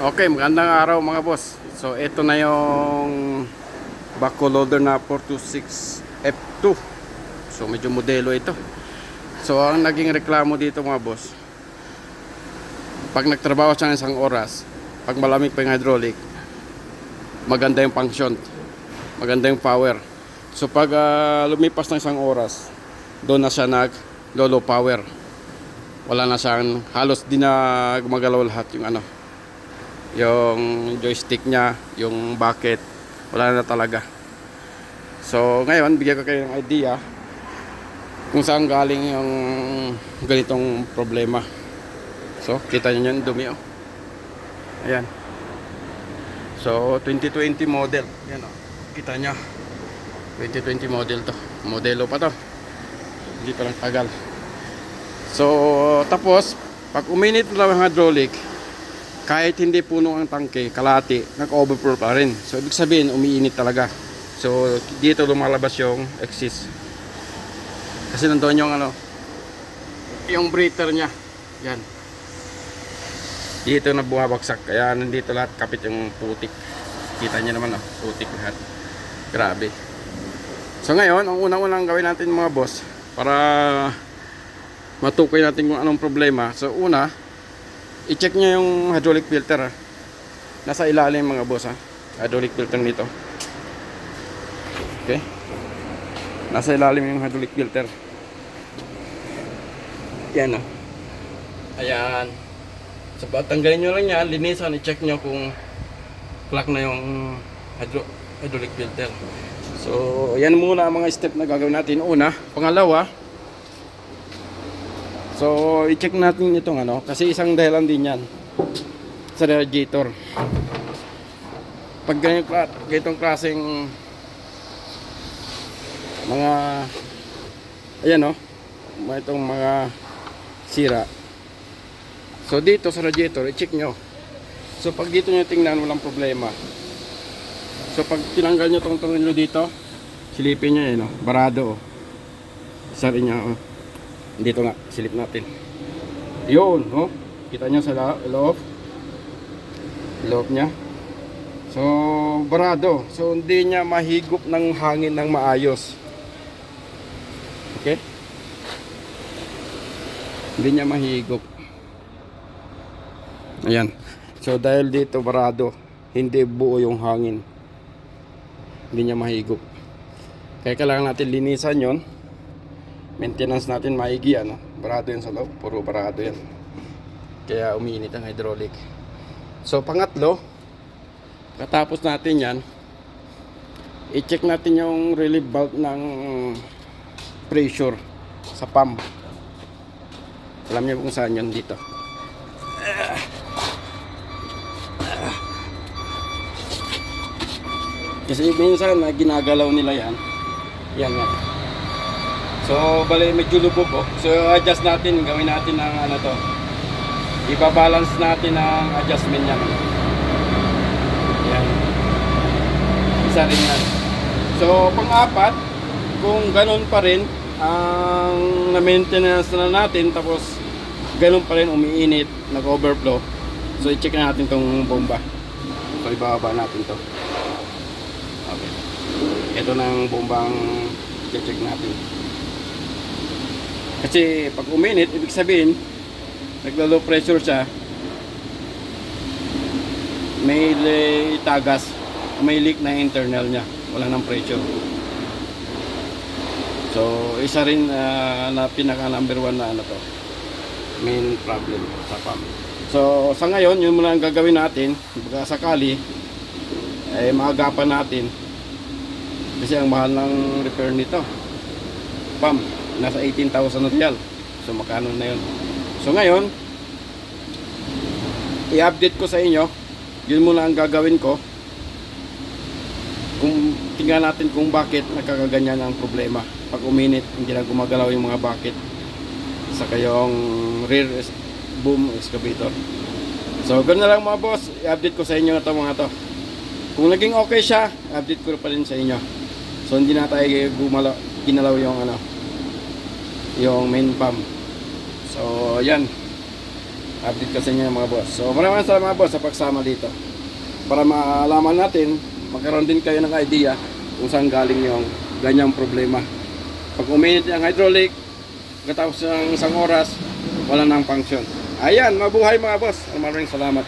Okay, magandang araw mga boss. So, ito na yung backhoe loader na 426 F2. So, medyo modelo ito. So, ang naging reklamo dito mga boss, pag nagtrabaho siya ng isang oras, pag malamig pa yung hydraulic, maganda yung function, maganda yung power. So, pag ah, lumipas ng isang oras, doon na siya nag low power. Wala na siyang, halos di na gumagalaw lahat yung ano, yung joystick niya, yung bucket, wala na talaga. So, ngayon, bigyan ko kayo ng idea kung saan galing yung ganitong problema. So, kita niyo yung dumi, oh. Ayan. So, 2020 model. Yan, oh. Kita niyo. 2020 model to. Modelo pa to. Hindi pa lang tagal. So, tapos, pag uminit na ang hydraulic, kahit hindi puno ang tangke, kalati, nag-overflow pa rin. So, ibig sabihin, umiinit talaga. So, dito lumalabas yung exist. Kasi nandoon yung ano, yung breather niya. Yan. Dito na bumabagsak. Kaya nandito lahat kapit yung putik. Kita niyo naman, oh, putik lahat. Grabe. So, ngayon, ang unang-unang gawin natin mga boss, para matukoy natin kung anong problema. So, una, i-check nyo yung hydraulic filter ha. Nasa ilalim mga boss ha. Hydraulic filter nito. Okay. Nasa ilalim yung hydraulic filter. Yan ha. Ayan. So tanggalin nyo lang yan, linisan, i-check nyo kung clock na yung hydro hydraulic filter. So, yan muna ang mga step na gagawin natin. Una, pangalawa, So, i-check natin itong ano, kasi isang dahilan din yan sa radiator. Pag ganyan, ganitong klaseng mga ayan oh, mga itong mga sira. So, dito sa radiator, i-check nyo. So, pag dito nyo tingnan, walang problema. So, pag tinanggal nyo itong tornilyo dito, silipin nyo yun, oh, barado oh. Isa rin niya, oh. Dito nga, silip natin. Yun, oh. Kita nyo sa loob. Loob niya. So, barado. So, hindi niya mahigop ng hangin ng maayos. Okay? Hindi niya mahigop. Ayan. So, dahil dito barado, hindi buo yung hangin. Hindi niya mahigop. Kaya kailangan natin linisan yon maintenance natin maigi ano? Barado yan sa loob puro barado yan kaya umiinit ang hydraulic. So pangatlo katapos natin yan i-check natin yung relief valve ng pressure sa pump. Alam niyo kung saan yun? Dito. Kasi minsan na ginagalaw nila yan. Yan yan So, bali medyo lubog oh. So, adjust natin, gawin natin ng ano to. Iba-balance natin ang adjustment niya. Yan. Isa rin yan. So, pang-apat, kung ganun pa rin ang na-maintenance na natin tapos ganun pa rin umiinit, nag-overflow. So, i-check na natin tong bomba. So, ibababa natin to. Okay. Ito na ang bombang i-check natin. Kasi pag uminit, ibig sabihin, naglo-low pressure siya, may tagas, may leak na internal niya, wala nang pressure. So, isa rin ah, na pinaka number one na ano to, main problem sa pump. So, sa ngayon, yun muna ang gagawin natin, baka sakali, eh, maagapan natin, kasi ang mahal ng repair nito, pump nasa 18,000 na real. So magkano na yun. So ngayon, i-update ko sa inyo. Yun muna ang gagawin ko. Kung tingnan natin kung bakit nagkakaganyan ang problema. Pag uminit, hindi na gumagalaw yung mga bucket. Saka yung rear boom excavator. So, ganoon na lang mga boss. I-update ko sa inyo na to mga to. Kung naging okay siya, update ko pa rin sa inyo. So, hindi na tayo gumalaw, ginalaw yung ano, yung main pump. So, yan. update ko sa inyo mga boss. So maraming salamat mga boss sa pagsama dito. Para malaman natin, magkaroon din kayo ng idea kung saan galing yung ganyang problema. Pag uminit yung hydraulic, katapos ng isang oras, wala nang function. Ayan, mabuhay mga boss. Maraming salamat.